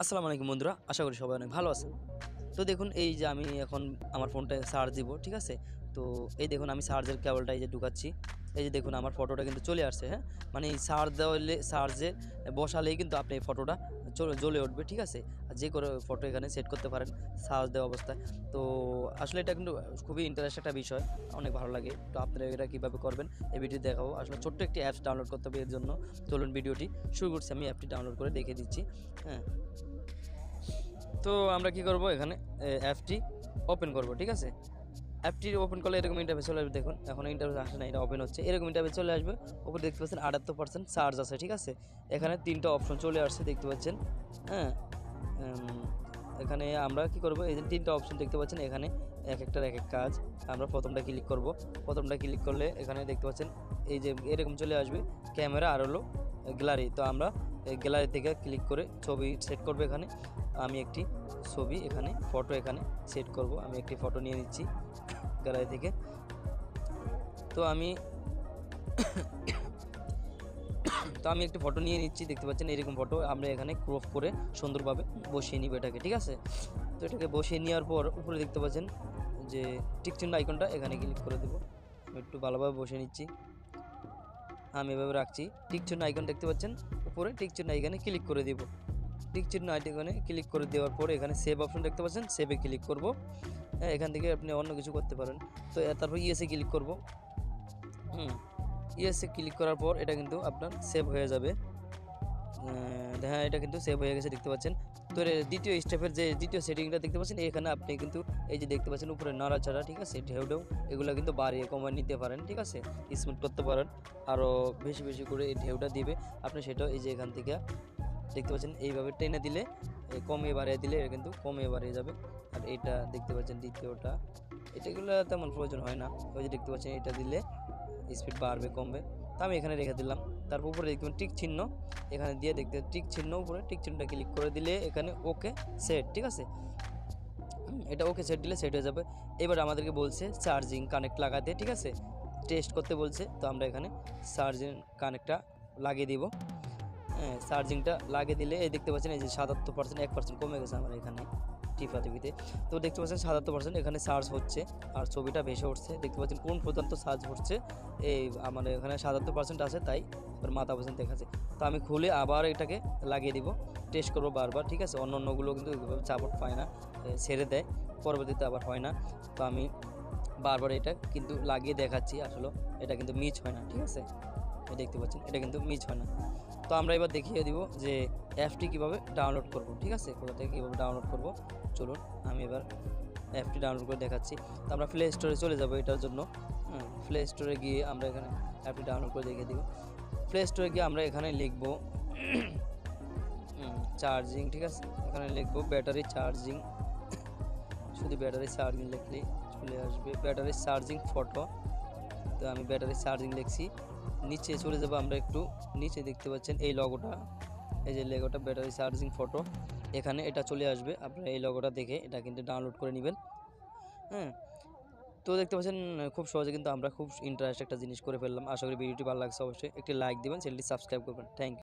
আসসালামু আলাইকুম বন্ধুরা আশা করি সবাই অনেক ভালো আছেন। তো দেখুন, এই যে আমি এখন আমার ফোনটা চার্জ দিব, ঠিক আছে? তো এই দেখুন, আমি চার্জের কেবলটা এই যে ঢুকাচ্ছি। এই যে দেখুন, আমার ফটোটা কিন্তু চলে আসছে হ্যাঁ? মানে চার্জ দেওয়ালে চার্জে বসালেই কিন্তু আপনি এই ফটোটা জ্বলে উঠবে, ঠিক আছে? আর যে করে ফটো এখানে সেট করতে পারেন চার্জ দেওয়া অবস্থায়। তো আসলে এটা কিন্তু খুবই ইন্টারেস্ট একটা বিষয়, অনেক ভালো লাগে। তো আপনারা এটা কীভাবে করবেন, এই ভিডিও দেখাবো। আসলে ছোট্ট একটি অ্যাপস ডাউনলোড করতে হবে এর জন্য। চলুন ভিডিওটি শুরু করছি, আমি অ্যাপটি ডাউনলোড করে দেখে দিচ্ছি হ্যাঁ? তো আমরা কি করব এখানে অ্যাপটি ওপেন করব, ঠিক আছে? অ্যাপটি ওপেন করলে এরকম ইন্টারভেস চলে আসবে, দেখুন, এখন ইন্টারভেস আসে না, এটা ওপেন হচ্ছে। এরকম ইন্টারভেস চলে আসবে ওপরে দেখতে পাচ্ছেন আটাত্তর পার্সেন্ট চার্জ আছে, ঠিক আছে? এখানে তিনটা অপশন চলে আসছে, দেখতে পাচ্ছেন হ্যাঁ? এখানে আমরা কি করব, এই যে তিনটা অপশন দেখতে পাচ্ছেন, এখানে এক একটার এক এক কাজ, আমরা প্রথমটা ক্লিক করব। প্রথমটা ক্লিক করলে এখানে দেখতে পাচ্ছেন, এই যে এরকম চলে আসবে, ক্যামেরা আর হলো গ্যালারি, তো আমরা গ্যালারি থেকে ক্লিক করে ছবি সেট করবে এখানে। আমি একটি ছবি এখানে ফটো এখানে সেট করব। আমি একটি ফটো নিয়ে নিচ্ছি গ্যালারি থেকে। তো আমি তো আমি একটি ফটো নিয়ে নিচ্ছি, দেখতে পাচ্ছেন এরকম ফটো আমরা এখানে ক্রপ করে সুন্দরভাবে বসিয়ে নিব এটাকে, ঠিক আছে? তো এটাকে বসিয়ে নেওয়ার পর উপরে দেখতে পাচ্ছেন যে টিক চিহ্ন আইকনটা এখানে ক্লিক করে দেবো। একটু ভালোভাবে বসে নিচ্ছি। আমি এভাবে রাখছি। টিক চিহ্ন আইকন দেখতে পাচ্ছেন? উপরে টিক চিহ্ন এখানে ক্লিক করে দিব। টিক চিহ্ন আইটিকনে ক্লিক করে দেওয়ার পরে এখানে সেভ অপশন দেখতে পাচ্ছেন সেভে ক্লিক করব। হ্যাঁ এখান থেকে আপনি অন্য কিছু করতে পারেন। তো তারপর ইএসএ ক্লিক করব। হুম ইএসএ ক্লিক করার পর এটা কিন্তু আপনার সেভ হয়ে যাবে। হ্যাঁ এটা কিন্তু সেভ হয়ে গেছে, দেখতে পাচ্ছেন। তো দ্বিতীয় স্টেপের যে দ্বিতীয় সেটিংটা দেখতে পাচ্ছেন, এখানে আপনি কিন্তু এই যে দেখতে পাচ্ছেন উপরে নাড়াচাড়া, ঠিক আছে? ঢেউ ঢেউ, এগুলো কিন্তু বাড়িয়ে কমায় নিতে পারেন, ঠিক আছে? স্মুথ করতে পারেন আরও বেশি বেশি করে এই ঢেউটা দিবে। আপনি সেটাও এই যে এখান থেকে দেখতে পাচ্ছেন, এইভাবে টেনে দিলে কমে বাড়িয়ে দিলে এটা কিন্তু কমে বাড়িয়ে যাবে। আর এটা দেখতে পাচ্ছেন দ্বিতীয়টা। এটাগুলো তেমন প্রয়োজন হয় না। ওই যে দেখতে পাচ্ছেন, এটা দিলে স্পিড বাড়বে, কমবে। তা আমি এখানে রেখে দিলাম। তারপর উপরে দেখতে পাবেন টিক চিহ্ন। এখানে দিয়ে দেখতে টিক চিহ্ন উপরে। টিক চিহ্নটা ক্লিক করে দিলে এখানে ওকে সেট ঠিক আছে? এটা ওকে সেট দিলে সেট হয়ে যাবে। এবার আমাদেরকে বলছে চার্জিং কানেক্ট লাগাতে, ঠিক আছে? টেস্ট করতে বলছে, তো আমরা এখানে চার্জিং কানেক্টটা লাগিয়ে দিব। হ্যাঁ চার্জিংটা লাগিয়ে দিলে এই দেখতে পাচ্ছেন এই যে সাতাত্তর পার্সেন্ট এক পার্সেন্ট কমে গেছে আমার এখানে। টিফা টিভিতে তো দেখতে পাচ্ছেন সাতাত্তর পার্সেন্ট এখানে চার্জ হচ্ছে, আর ছবিটা ভেসে উঠছে। দেখতে পাচ্ছেন কোন পর্যন্ত চার্জ হচ্ছে, এই আমার এখানে সাতাত্তর পার্সেন্ট আছে তাই, এবার মাথা পর্যন্ত দেখাচ্ছে। তো আমি খুলে আবার এটাকে লাগিয়ে দিব টেস্ট করব বারবার, ঠিক আছে? অন্য অন্যগুলো কিন্তু সাপোর্ট পায় না ছেড়ে দেয়, পরবর্তীতে আবার হয় না। তো আমি বারবার এটা কিন্তু লাগিয়ে দেখাচ্ছি, আসলে এটা কিন্তু মিচ হয় না, ঠিক আছে? দেখতে পাচ্ছেন, এটা কিন্তু মিচ হয় না। তো আমরা এবার দেখিয়ে দিব যে অ্যাপটি কীভাবে ডাউনলোড করব, ঠিক আছে? কোথা থেকে কীভাবে ডাউনলোড করব? চলুন, আমি এবার অ্যাপটি ডাউনলোড করে দেখাচ্ছি। তো আমরা প্লে স্টোরে চলে যাব এটার জন্য। প্লে স্টোরে গিয়ে আমরা এখানে অ্যাপটি ডাউনলোড করে দেখিয়ে দিব। প্লে স্টোরে গিয়ে আমরা এখানে লিখব চার্জিং ঠিক আছে? এখানে লিখব ব্যাটারি চার্জিং শুধু ব্যাটারি চার্জিং লিখলেই চলে আসবে। ব্যাটারি চার্জিং ফটো তো আমি ব্যাটারি চার্জিং লিখছি। নিচে চলে যাব আমরা একটু। নিচে দেখতে পাচ্ছেন এই লগোটা এই যে লেগোটা ব্যাটারি চার্জিং ফটো এখানে এটা চলে আসবে, আপনারা এই লগোটা দেখে এটা কিন্তু ডাউনলোড করে নেবেন। হ্যাঁ? তো দেখতে পাচ্ছেন, খুব সহজে কিন্তু আমরা খুব ইন্টারেস্ট একটা জিনিস করে ফেললাম। আশা করি ভিডিওটি ভালো লাগছে, অবশ্যই একটি লাইক দেবেন, চ্যানেলটি সাবস্ক্রাইব করবেন। Thank you